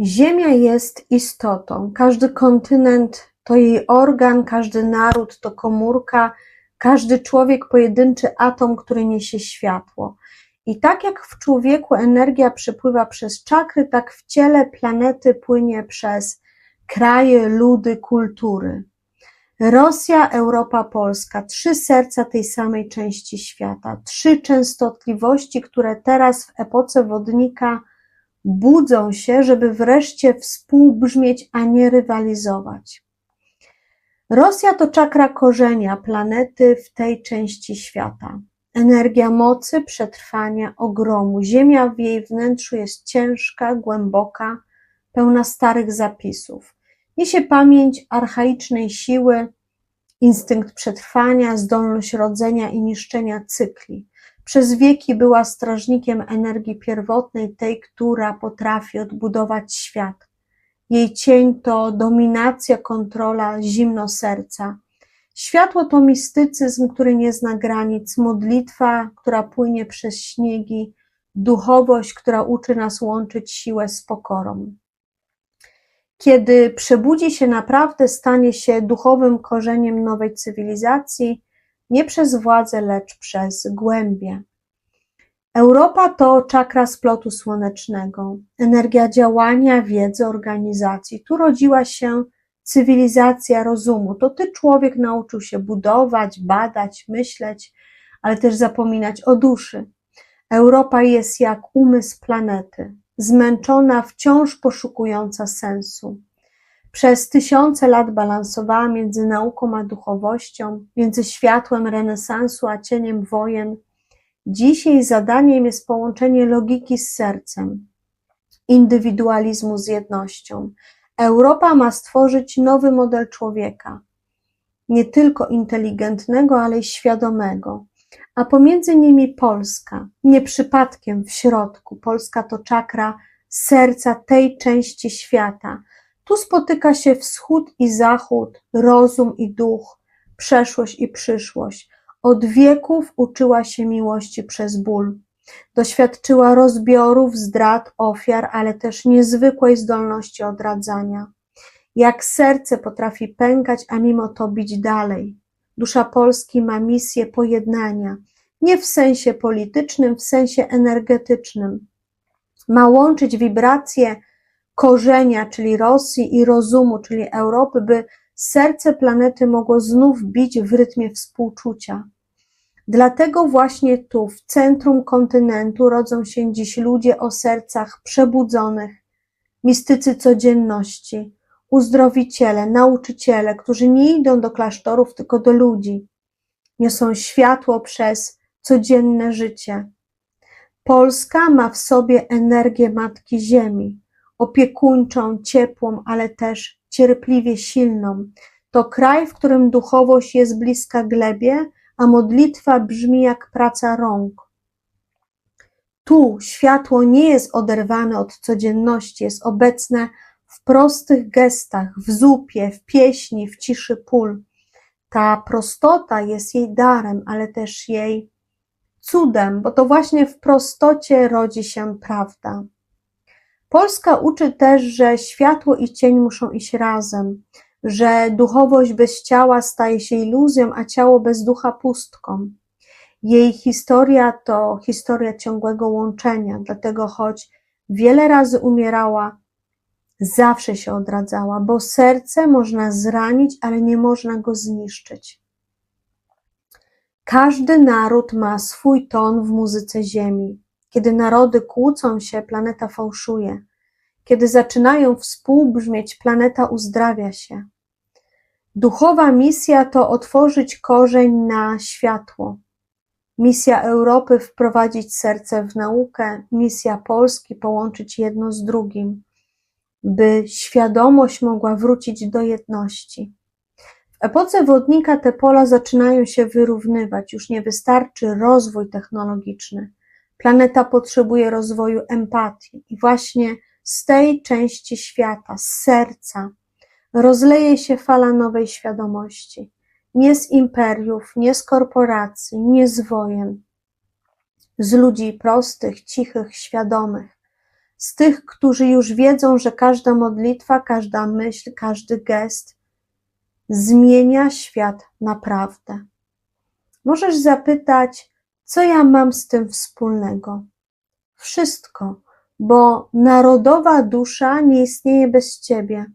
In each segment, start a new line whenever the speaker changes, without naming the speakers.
Ziemia jest istotą. Każdy kontynent to jej organ, każdy naród to komórka, każdy człowiek pojedynczy atom, który niesie światło. I tak jak w człowieku energia przepływa przez czakry, tak w ciele planety płynie przez kraje, ludy, kultury. Rosja, Europa, Polska, trzy serca tej samej części świata, trzy częstotliwości, które teraz w epoce wodnika budzą się, żeby wreszcie współbrzmieć, a nie rywalizować. Rosja to czakra korzenia planety w tej części świata. Energia mocy, przetrwania, ogromu. Ziemia w jej wnętrzu jest ciężka, głęboka, pełna starych zapisów. Niesie pamięć archaicznej siły, instynkt przetrwania, zdolność rodzenia i niszczenia cykli. Przez wieki była strażnikiem energii pierwotnej, tej, która potrafi odbudować świat. Jej cień to dominacja, kontrola, zimno serca. Światło to mistycyzm, który nie zna granic, modlitwa, która płynie przez śniegi, duchowość, która uczy nas łączyć siłę z pokorą. Kiedy przebudzi się naprawdę, stanie się duchowym korzeniem nowej cywilizacji, nie przez władzę, lecz przez głębie. Europa to czakra splotu słonecznego, energia działania, wiedzy, organizacji. Tu rodziła się cywilizacja rozumu. To ty, człowiek, nauczył się budować, badać, myśleć, ale też zapominać o duszy. Europa jest jak umysł planety, zmęczona, wciąż poszukująca sensu. Przez tysiące lat balansowała między nauką a duchowością, między światłem renesansu a cieniem wojen. Dzisiaj zadaniem jest połączenie logiki z sercem, indywidualizmu z jednością. Europa ma stworzyć nowy model człowieka, nie tylko inteligentnego, ale i świadomego, a pomiędzy nimi Polska, nie przypadkiem w środku. Polska to czakra serca tej części świata, tu spotyka się wschód i zachód, rozum i duch, przeszłość i przyszłość. Od wieków uczyła się miłości przez ból. Doświadczyła rozbiorów, zdrad, ofiar, ale też niezwykłej zdolności odradzania. Jak serce potrafi pękać, a mimo to bić dalej. Dusza Polski ma misję pojednania, nie w sensie politycznym, w sensie energetycznym. Ma łączyć wibracje korzenia, czyli Rosji i rozumu, czyli Europy, by serce planety mogło znów bić w rytmie współczucia. Dlatego właśnie tu, w centrum kontynentu, rodzą się dziś ludzie o sercach przebudzonych, mistycy codzienności, uzdrowiciele, nauczyciele, którzy nie idą do klasztorów, tylko do ludzi. Niosą światło przez codzienne życie. Polska ma w sobie energię Matki Ziemi opiekuńczą, ciepłą, ale też cierpliwie silną. To kraj, w którym duchowość jest bliska glebie, a modlitwa brzmi jak praca rąk. Tu światło nie jest oderwane od codzienności, jest obecne w prostych gestach, w zupie, w pieśni, w ciszy pól. Ta prostota jest jej darem, ale też jej cudem, bo to właśnie w prostocie rodzi się prawda. Polska uczy też, że światło i cień muszą iść razem, że duchowość bez ciała staje się iluzją, a ciało bez ducha pustką. Jej historia to historia ciągłego łączenia, dlatego choć wiele razy umierała, zawsze się odradzała, bo serce można zranić, ale nie można go zniszczyć. Każdy naród ma swój ton w muzyce Ziemi. Kiedy narody kłócą się, planeta fałszuje. Kiedy zaczynają współbrzmieć, planeta uzdrawia się. Duchowa misja to otworzyć korzeń na światło. Misja Europy wprowadzić serce w naukę, misja Polski połączyć jedno z drugim, by świadomość mogła wrócić do jedności. W epoce wodnika te pola zaczynają się wyrównywać, już nie wystarczy rozwój technologiczny. Planeta potrzebuje rozwoju empatii i właśnie z tej części świata, z serca, rozleje się fala nowej świadomości. Nie z imperiów, nie z korporacji, nie z wojen. Z ludzi prostych, cichych, świadomych. z tych, którzy już wiedzą, że każda modlitwa, każda myśl, każdy gest zmienia świat naprawdę. Możesz zapytać, co ja mam z tym wspólnego? Wszystko, bo narodowa dusza nie istnieje bez ciebie.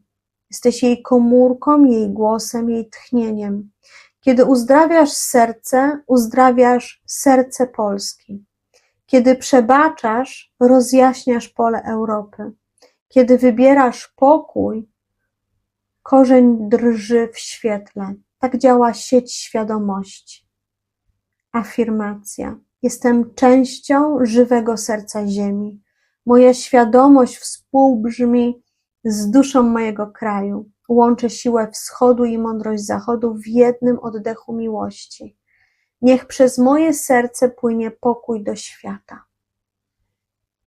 Jesteś jej komórką, jej głosem, jej tchnieniem. Kiedy uzdrawiasz serce, uzdrawiasz serce Polski. Kiedy przebaczasz, rozjaśniasz pole Europy. Kiedy wybierasz pokój, korzeń drży w świetle. Tak działa sieć świadomości. Afirmacja. Jestem częścią żywego serca Ziemi. Moja świadomość współbrzmi z duszą mojego kraju. Łączę siłę wschodu i mądrość zachodu w jednym oddechu miłości. Niech przez moje serce płynie pokój do świata.